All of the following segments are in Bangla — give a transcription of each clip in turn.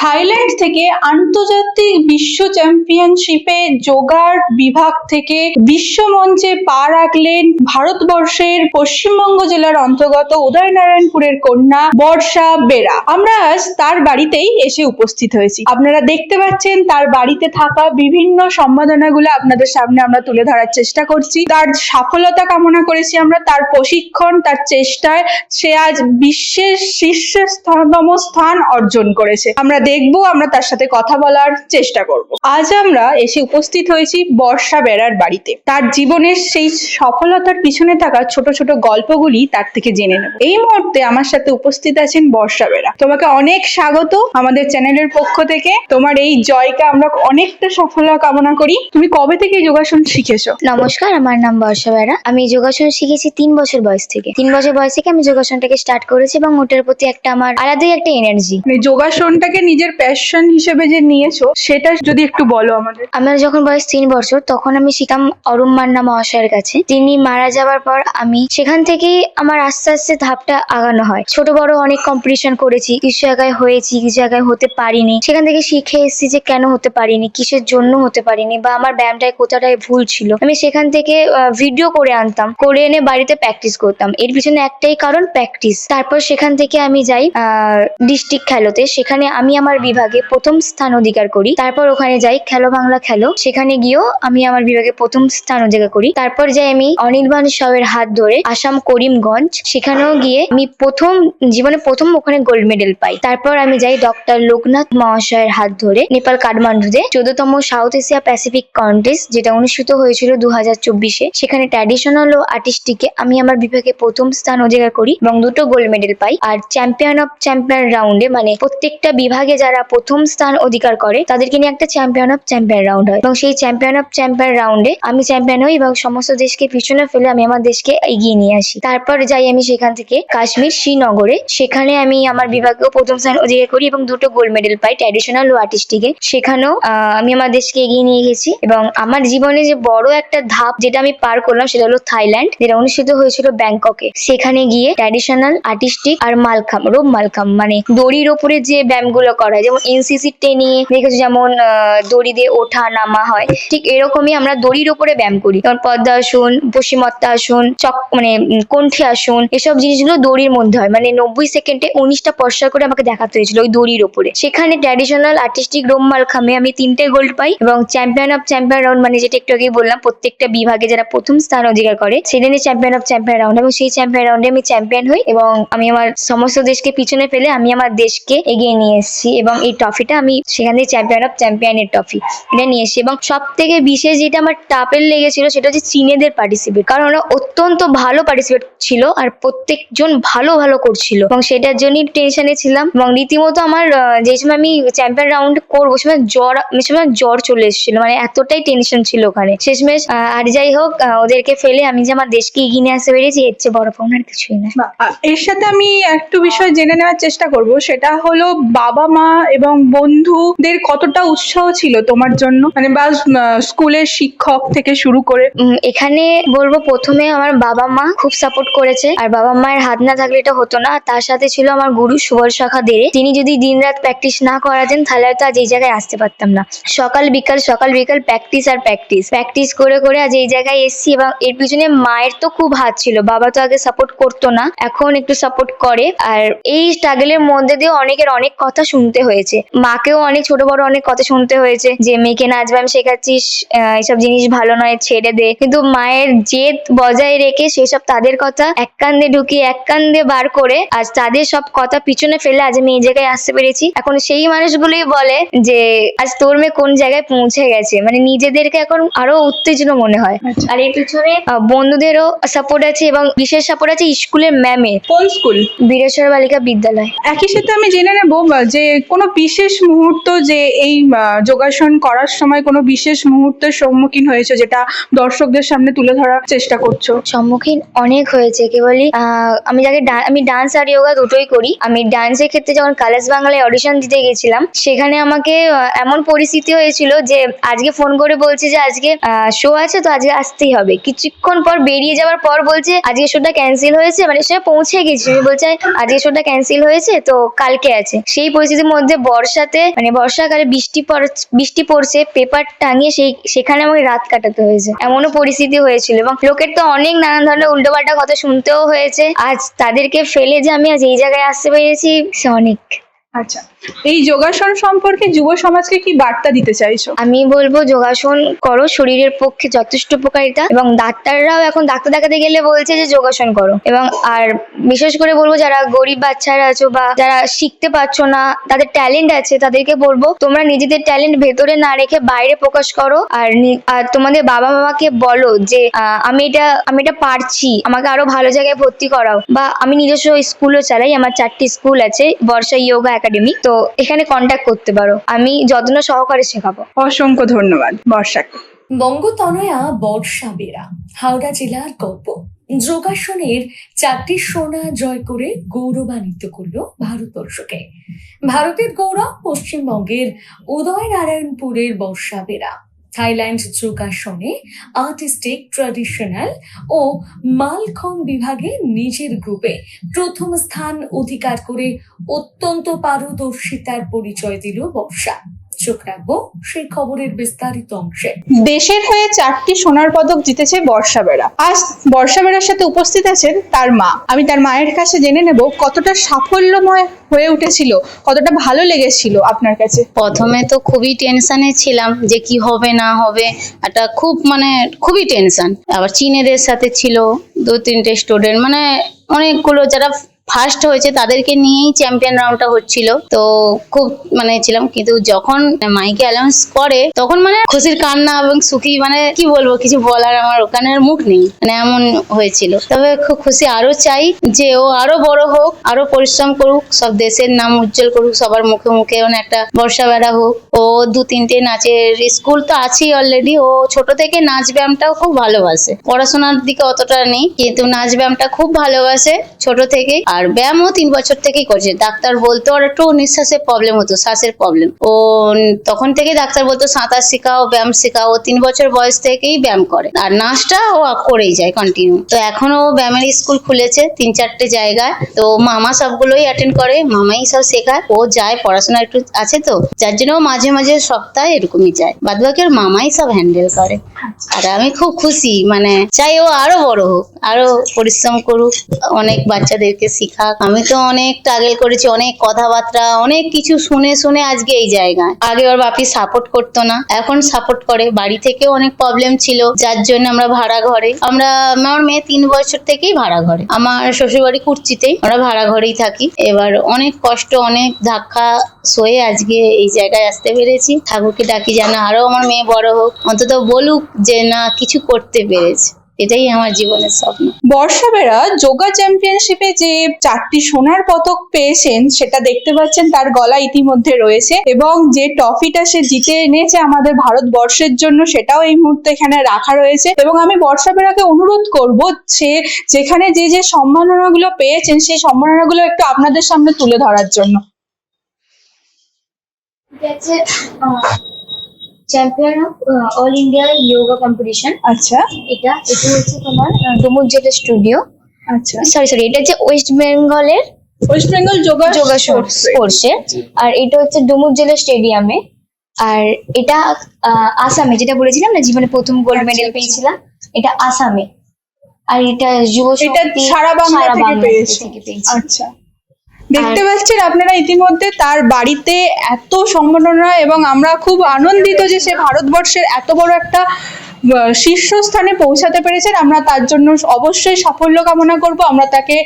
থাইল্যান্ড থেকে আন্তর্জাতিক বিশ্ব চ্যাম্পিয়নশিপে যোগার বিভাগ থেকে বিশ্বমঞ্চে পা রাখলেন ভারতবর্ষের পশ্চিমবঙ্গ জেলার অন্তর্গত উদয়নারায়ণপুরের কন্যা বর্ষা বেরা। আমরা আজ তার বাড়িতেই এসে উপস্থিত হয়েছি। আপনারা দেখতে পাচ্ছেন তার বাড়িতে থাকা বিভিন্ন সম্পাদনাগুলো আপনাদের সামনে আমরা তুলে ধরার চেষ্টা করছি। তার সফলতা কামনা করেছি আমরা, তার প্রশিক্ষণ, তার চেষ্টায় সে আজ বিশ্বের শীর্ষতম স্থান অর্জন করেছে। আমরা দেখব আমরা তার সাথে কথা বলার চেষ্টা করব। আজ আমরা এসে উপস্থিত হয়েছি বর্ষা বেড়ার বাড়িতে। তার জীবনের সেই সফলতার পিছনে থাকা ছোট ছোট গল্পগুলি তার থেকে জেনে নেব। এই মুহূর্তে আমার সাথে উপস্থিত আছেন বর্ষা বেড়া। তোমাকে অনেক স্বাগত আমাদের চ্যানেলের পক্ষ থেকে। তোমার এই জয়কে আমরা অনেকটা সফলতা কামনা করি। তুমি কবে থেকে যোগাসন শিখেছো? নমস্কার আমার নাম বর্ষা বেড়া। আমি যোগাসন শিখেছি তিন বছর বয়স থেকে। তিন বছর বয়স থেকে আমি যোগাসনটাকে স্টার্ট করেছি এবং ওটার প্রতি একটা আমার আলাদাই একটা এনার্জি মানে যোগাসনটাকে নিজের প্যাশন হিসেবে যে নিয়েছো, সেটা যদি একটু বলো আমাদের। আমার যখন বয়স তিন বছর, তখন আমি শিখতাম অরুণ মান্না মহাশয়ের কাছে। তিনি মারা যাওয়ার পর আমি সেখান থেকেই আমার আস্তে আস্তে ধাপটা আগানো হয়। ছোট, বড় অনেক কম্পিটিশন করেছি। কিছু জায়গায় হয়েছি, কিছু জায়গায় হতে পারিনি। সেখান থেকে শিখে এসেছি যে কেন হতে পারিনি, কিসের জন্য হতে পারিনি, বা আমার ব্যায়ামটায় কোথাটায় ভুল ছিল। আমি সেখান থেকে ভিডিও করে আনতাম। করে এনে বাড়িতে প্র্যাকটিস করতাম। এর পিছনে একটাই কারণ প্র্যাকটিস তারপর সেখান থেকে আমি যাই ডিস্ট্রিক্ট খেলোতে। সেখানে আমি আমার বিভাগে প্রথম স্থান অধিকার করি। তারপর ওখানে যাই, খেলো বাংলা খেলো। সেখানে গিয়েও আমি আমার বিভাগে প্রথম স্থান অধিকার করি। তারপর যাই আমি অনির্বাণ সাহের হাত ধরে আসাম করিমগঞ্জ। সেখানেও গিয়ে আমি প্রথম, জীবনে প্রথম ওখানে গোল্ড মেডেল পাই। তারপর আমি যাই ডক্টর লোকনাথ মহাশয়ের হাত ধরে নেপাল কাঠমান্ডুতে। চোদ্দতম সাউথ এশিয়া প্যাসিফিক কন্টেস্ট যেটা অনুষ্ঠিত হয়েছিল দু হাজার চব্বিশে। সেখানে ট্র্যাডিশনাল ও আর্টিস্টিকে আমি আমার বিভাগে প্রথম স্থান অধিকার করি এবং দুটো গোল্ড মেডেল পাই। আর চ্যাম্পিয়ন অফ চ্যাম্পিয়ন রাউন্ডে মানে প্রত্যেকটা বিভাগে যারা প্রথম স্থান অধিকার করে, তাদেরকে নিয়ে একটা চ্যাম্পিয়ন অফ চ্যাম্পিয়ন রাউন্ড হয়। এবং সেই চ্যাম্পিয়ন অফ চ্যাম্পিয়ন রাউন্ডে আমি চ্যাম্পিয়ন হই এবং সমস্ত দেশকে পিছনে ফেলে আমি আমার দেশকে এগিয়ে নিয়ে আসি। তারপর যাই আমি সেখান থেকে কাশ্মীর শ্রীনগরে। সেখানে আমি আমার বিভাগেও প্রথম স্থান অধিকার করি এবং দুটো গোল্ড মেডেল পাই ট্র্যাডিশনাল ও আর্টিস্টিকে সেখানেও আমি আমার দেশকে এগিয়ে নিয়ে গেছি এবং আমার জীবনে যে বড় একটা ধাপ যেটা আমি পার করলাম সেটা হলো থাইল্যান্ড, যেটা অনুষ্ঠিত হয়েছিল ব্যাংককে। সেখানে গিয়ে ট্র্যাডিশনাল আর্টিস্টিক আর মালখাম, রোম মালখাম মানে দড়ির ওপরে যে ব্যায়ামগুলো করা হয়। যেমন এনসিসি ট্রেনিং দেখেছ যেমন দড়ি দিয়ে ওঠা, নামা হয়। ঠিক এরকমই আমরা দড়ির ওপরে ব্যায়াম করি। যেমন পদ্মাসন পশ্চিমত্তা আসন, চক মানে কণ্ঠী আসন, এসব জিনিসগুলো দড়ির মধ্যে হয়। মানে নব্বই সেকেন্ডে উনিশটা পশ্চার করে আমাকে দেখাতে হয়েছিল ওই দড়ির ওপরে। সেখানে ট্র্যাডিশনাল আর্টিস্টিক রোম মালখামে আমি তিনটে গোল্ড পাই এবং চ্যাম্পিয়ন অফ চ্যাম্পিয়ন রাউন্ড মানে যেটা একটু আগেই বললাম, প্রত্যেকটা বিভাগে যারা প্রথম স্থান অধিকার করে, সেদিনে চ্যাম্পিয়ন অফ চ্যাম্পিয়ন রাউন্ড এবং সেই চ্যাম্পিয়ন রাউন্ডে আমি চ্যাম্পিয়ন হই এবং আমি আমার সমস্ত দেশকে পিছনে ফেলে আমি আমার দেশকে এগিয়ে নিয়ে এসেছি এবং এই ট্রফিটা আমি সেখান থেকে চ্যাম্পিয়ন অফ চ্যাম্পিয়নের ট্রফি এটা নিয়ে এসেছি। এবং সব থেকে বিশেষ যেটা আমার টাপের লেগেছিল সেটা হচ্ছে চীনেদের পার্টিসিপেট কারণ ওরা অত্যন্ত ভালো পার্টিসিপেট ছিল আর প্রত্যেকজন ভালো ভালো করছিল। এবং সেটার জন্যই টেনশনে ছিলাম। এবং রীতিমতো আমার যে সময় আমি চ্যাম্পিয়ন রাউন্ড করব সময় জ্বর সময় জ্বর চলে এসেছিল। মানে এতটাই টেনশন ছিল ওখানে। শেষমেশ আর যাই হোক ওদেরকে ফেলে আমি যে আমার দেশকে এগিয়ে নিয়ে আসতে পেরেছি, এর চেয়ে বড় পাওনা আর কিছুই না। এর সাথে আমি একটু বিষয় জেনে নেওয়ার চেষ্টা করব। সেটা হলো বাবা মা এবং বন্ধুদের কতটা উৎসাহ ছিল তোমার জন্য? মানে বা স্কুলের শিক্ষক থেকে শুরু করে। এখানে বলব প্রথমে আমার বাবা মা খুব সাপোর্ট করেছে। আর বাবা মায়ের হাত না থাকলে এটা হতো না। তার সাথে ছিল আমার গুরু সুবল শাখা দে তিনি যদি দিনরাত প্র্যাকটিস না করাতেন, তাহলে হয়তো আজ এই জায়গায় আসতে পারতাম না। সকাল বিকাল সকাল বিকাল প্র্যাকটিস আর প্র্যাকটিস প্র্যাকটিস করে করে আজ এই জায়গায় এসেছি এবং এর পিছনে মায়ের তো খুব হাত ছিল। বাবা তো আগে সাপোর্ট করতো না। এখন একটু সাপোর্ট করে। আর এই স্ট্রাগলের মধ্যে দিয়ে অনেকের অনেক কথা শুনতে হয়েছে। মাকেও অনেক ছোট বড় অনেক কথা শুনতে হয়েছে যে মেয়েকে নাচ ব্যায়াম শেখাচ্ছিস এসব জিনিস ভালো নয় ছেড়ে দে। কিন্তু মায়ের জেদ বজায় রেখে সেসব তাদের কথা এক কান্দে ঢুকিয়ে এক কান্দে বার করে আজ তাদের সব কথা পিছনে ফেলে আজ আমি এই জায়গায় আসতে পেরেছি। এখন সেই মানুষগুলোই বলে যে আজ তোর মেয়ে কোন জায়গায় পৌঁছে গেছে? মানে নিজেদেরকে এখন আরও উত্তেজনা মনে হয়। আচ্ছা। আর এর পিছনে বন্ধুদেরও সাপোর্ট আছে এবং বিশেষ সাপোর্ট আছে স্কুলের ম্যামের কোন স্কুল বীরেশ্বর বালিকা বিদ্যালয়। একই সাথে আমি জেনে নেব যে কোনো বিশেষ মুহূর্ত যে এই যোগাসন করার সময় কোনো বিশেষ মুহূর্তের সম্মুখীন হয়েছে যেটা দর্শকদের সামনে তুলে ধরার চেষ্টা করছ? সম্মুখীন অনেক হয়েছে, কেবলই আমি যাকে আমি ডান্স আর যোগা দুটোই করি। আমি ডান্সের ক্ষেত্রে যখন কালাস বাংলায় অডিশন দিতে গেছিলাম, সেখানে আমাকে এমন পরিস্থিতি হয়েছিল যে আজকে ফোন করে বলছে যে আজকে শো আছে তো আজকে আসতেই হবে। কিছুক্ষণ পর বেরিয়ে যাওয়ার পর বলছে, আজকে শোটা ক্যান্সেল হয়েছে মানে সে পৌঁছে গেছি। বলছে, আজকে শোটা ক্যান্সেল হয়েছে তো কালকে আছে। সেই পরিস্থিতির মধ্যে বর্ষাতে মানে বর্ষাকালে বৃষ্টি বৃষ্টি পড়ছে, পেপার টাঙিয়ে সেই, সেখানে আমাকে রাত কাটাতে হয়েছে। এমনও পরিস্থিতি হয়েছিল এবং লোকের তো অনেক নানান ধরনের উল্টোপাল্টা কথা শুনতেও হয়েছে। আজ তাদেরকে ফেলে যে আমি আজ এই জায়গায় আসতে পেরেছি, সে অনেক। আচ্ছা। এই যোগাসন সম্পর্কে যুব সমাজকে কি বার্তা দিতে চাইছো? আমি বলব, যোগাসন করো, শরীরের পক্ষে যথেষ্ট উপকারিতা এবং ডাক্তাররাও এখন ডাক্তার দেখাতে গেলে বলছে যে যোগাসন করো এবং আর বিশেষ করে বলব, যারা গরিব বাচ্চারা আছো বা যারা শিখতে পারছ না, তাদের ট্যালেন্ট আছে, তাদেরকে বলব, তোমরা নিজেদের ট্যালেন্ট ভেতরে না রেখে বাইরে প্রকাশ করো আর আর তোমাদের বাবা মামাকে বলো যে আমি এটা আমি এটা পারছি, আমাকে আরও ভালো জায়গায় ভর্তি করাও বা আমি নিজস্ব স্কুলও চালাই, আমার চারটি স্কুল আছে, বর্ষা ইয়োগা একাডেমি। তো এখানে কন্ট্যাক্ট করতে পারো। আমি যত্ন সহকারে শেখাবো। অসংখ্য ধন্যবাদ বর্ষাকে বঙ্গতনয়া বর্ষা বেরা হাওড়া জেলার গল্প। যোগাসনের চারটি সোনা জয় করে গৌরবান্বিত করল ভারতবর্ষকে। ভারতের গৌরব পশ্চিমবঙ্গের উদয়নারায়ণপুরের বর্ষা বেরা থাইল্যান্ড যোগাসনে, আর্টিস্টিক, ট্র্যাডিশনাল ও মালখং বিভাগে নিজের গ্রুপে প্রথম স্থান অধিকার করে অত্যন্ত পারদর্শিতার পরিচয় দিল বর্ষা। চোখ রাখব সেই খবরের বিস্তারিত অংশে। দেশের হয়ে চারটি সোনার পদক জিতেছে বর্ষা বেড়া আজ বর্ষা বেড়ার সাথে উপস্থিত আছেন তার মা। আমি তার মায়ের কাছে জেনে নেব কতটা সাফল্যময় হয়ে উঠেছিল কতটা ভালো লেগেছিল আপনার কাছে। প্রথমে তো খুবই টেনশনে ছিলাম যে কি হবে না হবে একটা খুব মানে খুবই টেনশন। আবার চীনেদের সাথে ছিল দু তিনটে স্টুডেন্ট মানে অনেকগুলো যারা ফার্স্ট হয়েছে তাদেরকে নিয়েই চ্যাম্পিয়ন রাউন্ডটা হচ্ছিল। তো খুব মানে ছিলাম, কিন্তু যখন মাইকে অ্যালাউন্স করে, তখন মানে খুশির কান্না এবং সুখী মানে কি বলব, কিছু বলার আমার ওখানে মুখ নেই। মানে এমন হয়েছিল। তবে খুব খুশি আরও চাই যে ও আরও বড় হোক আরও পরিশ্রম করুক, সব দেশের নাম উজ্জ্বল করুক, সবার মুখে মুখে মানে একটা বর্ষা বেড়া হোক। ও দু তিনটে নাচের স্কুল তো আছেই অলরেডি ও ছোট থেকে নাচ ব্যায়ামটাও খুব ভালোবাসে। পড়াশোনার দিকে অতটা নেই, কিন্তু নাচ ব্যায়ামটা খুব ভালোবাসে ছোট থেকে। আর ব্যায়ামও তিন বছর থেকেই করছে। ডাক্তার বলতো ওর একটু নিঃশ্বাসের প্রবলেম হতো, শ্বাসের প্রবলেম ও তখন থেকেই ডাক্তার বলতো, সাঁতার শেখাও, ব্যায়াম শেখাও। তিন বছর বয়স থেকেই ব্যায়াম করে। আর নাচটা ও করেই যায় কন্টিনিউ তো এখনও ব্যায়ামের স্কুল খুলেছে তিন চারটে জায়গায়। তো মামা সবগুলোই অ্যাটেন্ড করে, মামাই সব শেখায়। ও যায়, পড়াশোনা একটু আছে তো, যার জন্য মাঝে মাঝে সপ্তাহে এরকমই যায়। বাদ বাকি ওর মামাই সব হ্যান্ডেল করে। আর আমি খুব খুশি মানে চাই ও আরও বড় হোক, আরও পরিশ্রম করুক, অনেক বাচ্চাদেরকে শিখাক আমি তো অনেক ট্রাগেল করেছি, অনেক কথাবার্তা, অনেক কিছু শুনে শুনে আজকে এই জায়গায়। আগে ওর বাপি সাপোর্ট করতো না, এখন সাপোর্ট করে। বাড়ি থেকেও অনেক প্রবলেম ছিল, যার জন্য আমরা ভাড়া ঘরে। আমরা, আমার মেয়ে তিন বছর থেকেই ভাড়া ঘরে। আমার শ্বশুরবাড়ি কুর্চিতেই আমরা ভাড়া ঘরেই থাকি। এবার অনেক কষ্ট, অনেক ধাক্কা সয়ে আজকে এই জায়গায় আসতে পেরেছি। ঠাকুরকে ডাকি যেন আরও আমার মেয়ে বড় হোক। অন্তত বলুক যে, না, কিছু করতে পেরেছে। এটাই আমার জীবনের স্বপ্ন। বর্ষা বেড়া যোগা চ্যাম্পিয়নশিপে যে চারটি সোনার পদক পেয়েছেন সেটা দেখতে পাচ্ছেন তার গলা ইতিমধ্যে রয়েছে এবং যে ট্রফিটা সে জিতে এনেছে আমাদের ভারতবর্ষের জন্য সেটাও এই মুহূর্তে এখানে রাখা রয়েছে এবং আমি বর্ষা বেড়াকে অনুরোধ করব সে যেখানে যে যে সম্মাননাগুলো পেয়েছেন সেই সম্মাননাগুলো একটু আপনাদের সামনে তুলে ধরার জন্য। হচ্ছে champion of all India yoga competition আচ্ছা। এটা এটা হচ্ছে তোমার ডুমুর জেলা স্টুডিও আচ্ছা। সরি সরি এটা হচ্ছে ওয়েস্ট বেঙ্গলের ওয়েস্ট বেঙ্গল যোগা যোগাসন স্পোর্টসের আর এটা হচ্ছে ডুমুর জেলা স্টেডিয়ামে আর এটা আহ, আসামে যেটা বলেছিলাম না জীবনে প্রথম গোল্ড আচ্ছা, মেডেল আচ্ছা। পেয়েছিলাম এটা আসামে। আর এটা যুব সারা বাংলা থেকে পেয়েছি। আচ্ছা। দেখতে পাচ্ছেন আপনারা ইতিমধ্যে তার বাড়িতে এত সম্মাননা এবং আমরা খুব আনন্দিত যে সে ভারতবর্ষের এত বড় একটা শীর্ষস্থানে পৌঁছাতে পেরেছেন। আমরা তার জন্য অবশ্যই সাফল্য কামনা করব। আমরা তাকে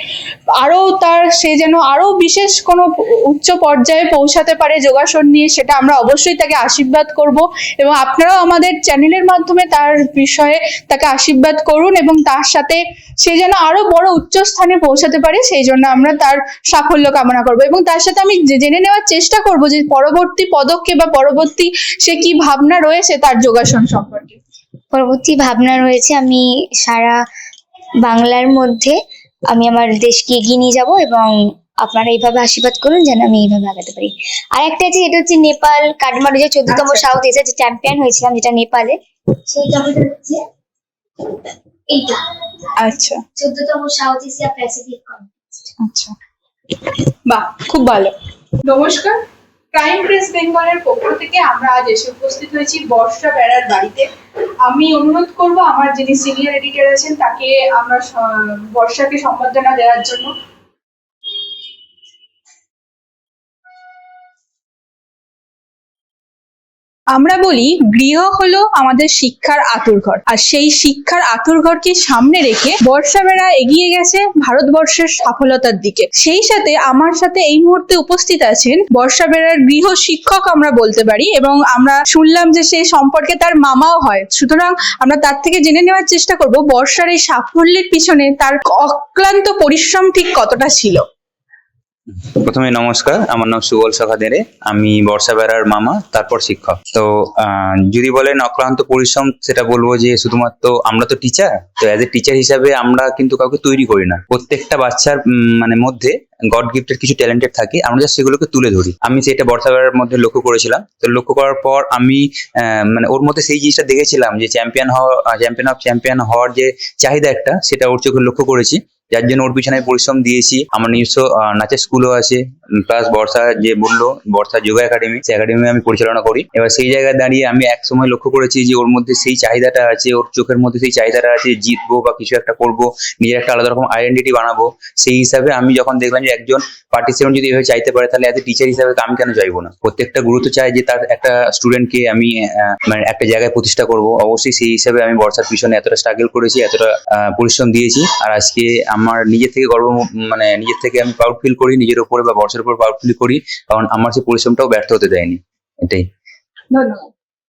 আরও তার সে যেন আরও বিশেষ কোনো উচ্চ পর্যায়ে পৌঁছাতে পারে যোগাসন নিয়ে, সেটা আমরা অবশ্যই তাকে আশীর্বাদ করব এবং আপনারাও আমাদের চ্যানেলের মাধ্যমে তার বিষয়ে তাকে আশীর্বাদ করুন এবং তার সাথে সে যেন আরও বড় উচ্চ স্থানে পৌঁছাতে পারে, সেই জন্য আমরা তার সাফল্য কামনা করব। এবং তার সাথে আমি জেনে নেওয়ার চেষ্টা করব যে পরবর্তী পদক্ষেপ বা পরবর্তী সে কি ভাবনা রয়েছে তার যোগাসন সম্পর্কে। পরবর্তী ভাবনা রয়েছে আমি সারা বাংলার মধ্যে আমি আমার দেশকে এগিয়ে নিয়ে যাব এবং আপনারা এইভাবে আশীর্বাদ করুন যেন আমি এইভাবে আগাতে পারি। আর একটা আছে যেটা হচ্ছে নেপাল কাঠমান্ডু যে চোদ্দতম আচ্ছা। সাউথ এশিয়া যে চ্যাম্পিয়ন হয়েছিলাম যেটা নেপালে। সেই ট্রফিটা হচ্ছে এইটা। আচ্ছা। চোদ্দতম সাউথ এশিয়া প্যাসিফিক আচ্ছা। বাহ খুব ভালো। নমস্কার। ক্রাইম প্রেস বেঙ্গলের পক্ষ থেকে আমরা আজ এসে উপস্থিত হয়েছি। বর্ষা বেড়ার বাড়িতে। আমি অনুরোধ করব, আমার যিনি সিনিয়র এডিটর আছেন, তাকে আমরা বর্ষাকে সম্বর্ধনা দেওয়ার জন্য। আমরা বলি গৃহ হলো আমাদের শিক্ষার আতুরঘর আর সেই শিক্ষার আতুরঘরকে সামনে রেখে বর্ষা বেড়া এগিয়ে গেছে ভারতবর্ষের সফলতার দিকে। সেই সাথে আমার সাথে এই মুহূর্তে উপস্থিত আছেন বর্ষা বেড়ার গৃহ শিক্ষক আমরা বলতে পারি এবং আমরা শুনলাম যে সেই সম্পর্কে তার মামাও হয়। সুতরাং আমরা তার থেকে জেনে নেওয়ার চেষ্টা করব বর্ষার এই সাফল্যের পিছনে তার অক্লান্ত পরিশ্রম ঠিক কতটা ছিল। প্রথমে নমস্কার, আমার নাম সুবল সখা দেরে, আমি বর্ষা বেড়ার মামা, তারপর শিক্ষক। তো যদি বলেন অক্লান্ত পরিশ্রম, সেটা বলব যে শুধুমাত্র আমরা তো টিচার তো অ্যাজ এ টিচার হিসাবে আমরা কিন্তু কাউকে তৈরি করি না। প্রত্যেকটা বাচ্চার মানে মধ্যে গড গিফটের কিছু ট্যালেন্টেড থাকে, আমরা just সেগুলোকে তুলে ধরি। আমি সেটা বর্ষা বেড়ার মধ্যে লক্ষ্য করেছিলাম, তো লক্ষ্য করার পর আমি মানে ওর মধ্যে সেই জিনিসটা দেখেছিলাম যে চ্যাম্পিয়ন হওয়া চ্যাম্পিয়ন অফ চ্যাম্পিয়ন হওয়ার যে চাহিদা একটা, সেটা ওর চোখে লক্ষ্য করেছি। যার জন্য ওর পিছনে পরিশ্রম দিয়েছি। আমার নিজস্ব নাচের স্কুলও আছে প্লাস বর্ষা যে বলল, বর্ষা যোগা একাডেমি সেই একাডেমি আমি পরিচালনা করি। এবার সেই জায়গায় দাঁড়িয়ে আমি এক সময় লক্ষ্য করেছি যে ওর মধ্যে সেই চাহিদাটা আছে, ওর চোখের মধ্যে সেই চাহিদাটা আছে, জিতবো বা কিছু একটা করব, নিজের একটা আলাদা রকম আইডেন্টিটি বানাবো। সেই হিসাবে আমি যখন দেখলাম যে একজন পার্টিসিপেন্ট যদি এভাবে চাইতে পারে, তাহলে এজ এ টিচার হিসাবে আমি কেন চাইব না? প্রত্যেকটা গুরুত্ব চাই যে তার একটা স্টুডেন্টকে আমি মানে একটা জায়গায় প্রতিষ্ঠা করব। অবশ্যই সেই হিসাবে আমি বর্ষার পিছনে এতটা স্ট্রাগল করেছি, এতটা পরিশ্রম দিয়েছি। আর আজকে আমার নিজের থেকে গর্ব মানে নিজের থেকে আমি প্রাউড ফিল করি, নিজের উপরে বা বর্ষার উপর প্রাউড ফিল করি। কারণ আমার সেই পরিশ্রমটাও ব্যর্থ হতে দেয়নি। এটাই। ধন্যবাদ।